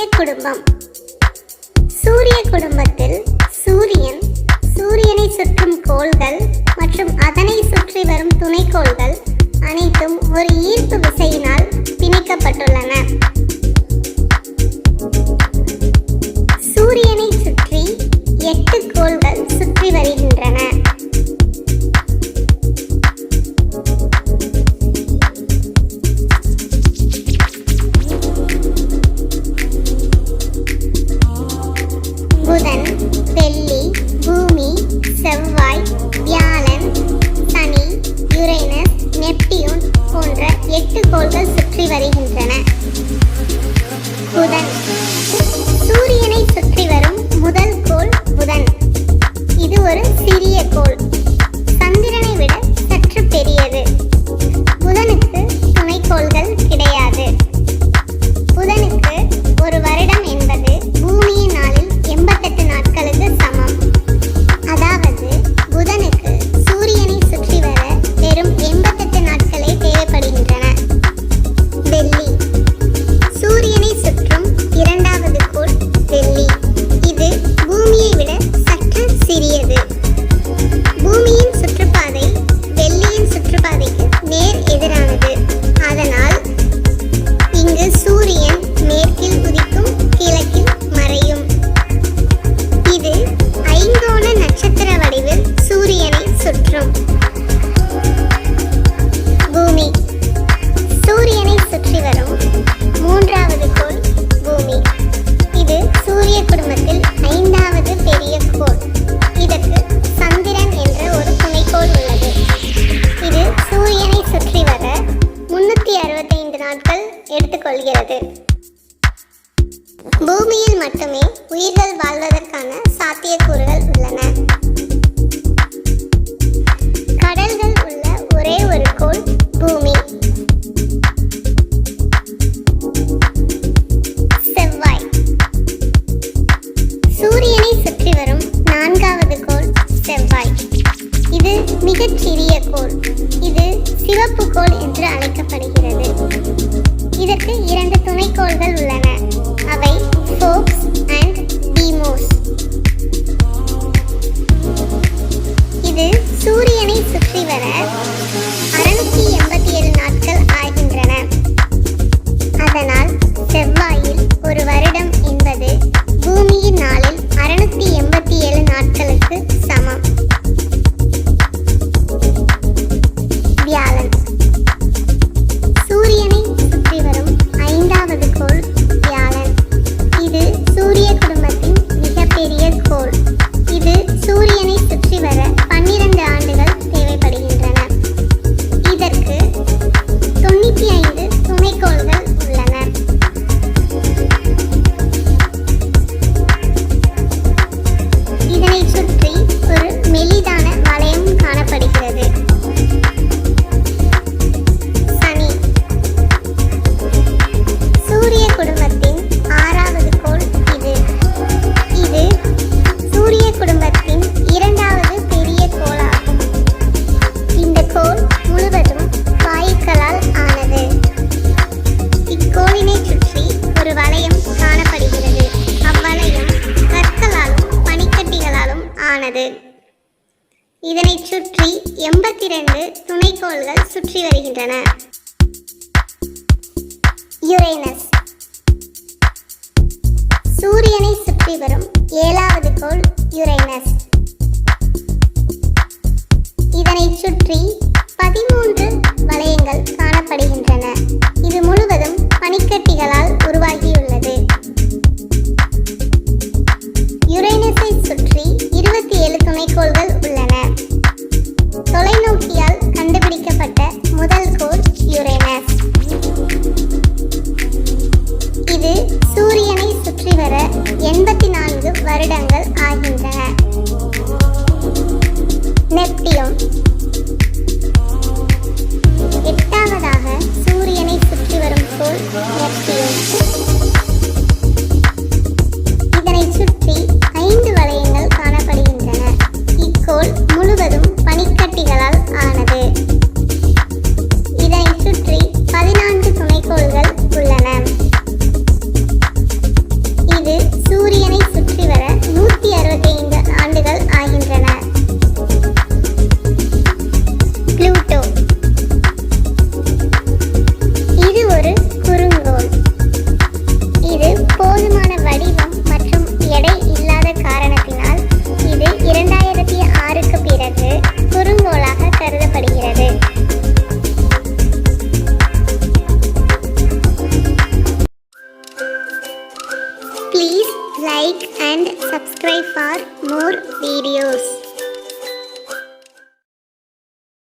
சூரிய குடும்பம். சூரிய குடும்பத்தில் சூரியன் சூரியனை சுற்றும் கோள்கள் மற்றும் அதனை சுற்றி வரும் துணைக்கோள்கள் அனைத்தும் ஒரு ஈர்ப்பு விசையினால் 孤单 பூமியில் மட்டுமே உயிர்கள் வாழ்வதற்கான சாத்தியக்கூறுகள் உள்ளன. கடல்கள் உள்ள ஒரே ஒரு கோள் பூமி. செவ்வாய். சூரியனை சுற்றி வரும் நான்காவது கோள் செவ்வாய். இது மிகச் சிறிய கோள். இது சிவப்பு கோள் என்று அழைக்கப்படுகிறது. இதற்கு இரண்டு துணைக்கோள்கள் உள்ளன. away, folks and demos. ஆனது. இதனை சுற்றி எண்பத்தி ரெண்டு துணைக்கோள்கள் சுற்றி வருகின்றன. யுரேனஸ். சூரியனை சுற்றி வரும் ஏழாவது கோள் யுரேனஸ். இதனை சுற்றி பதிமூணு like that. and subscribe for more videos.